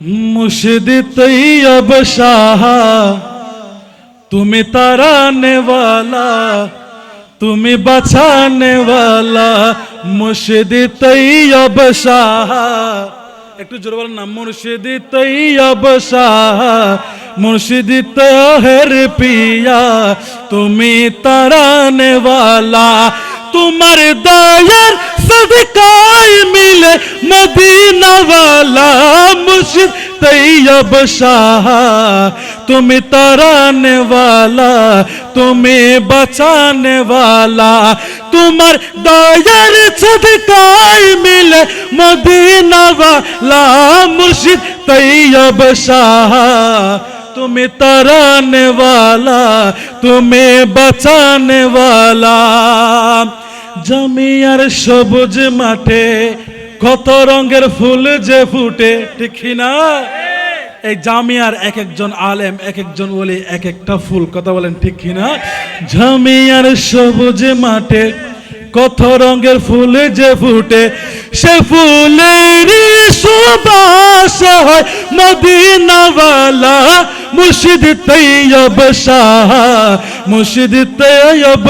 मुर्शिद तैयब शाह तुम्हें तराने वाला तुम्हें बचाने वाला मुर्शिद तैयब शाह একটু জোরে বলেন না মুর্শিদ তৈয়ব শাহ মুর্শিদ তহের পিয়া তুমি তারানে वाला তোমার দয়ার সদকায় মিলে মদিনা मुर्शिद तैयब शाह। तुम्हें तराने वाला, तुम्हें बचाने वाला। तुम्हार दायर सदकाई मिले मदीना वाला। मुर्शिद तैयब शाह। तुम्हें तराने वाला, तुम्हें बचाने वाला। जमीर सबुज मठे কত রঙের ফুল যে ফুটে, ঠিক না এই জামিয়ার এক একজন আলেম, এক একজন বলে এক একটা ফুল, কথা বলেন ঠিক কি না জামিয়ার সবুজ মাঠে কত রঙের ফুল যে ফুটে, সে ফুলের সুবাস হয় মদিনাওয়ালা মুর্শিদ তৈয়ব শাহ, মুর্শিদ তৈয়ব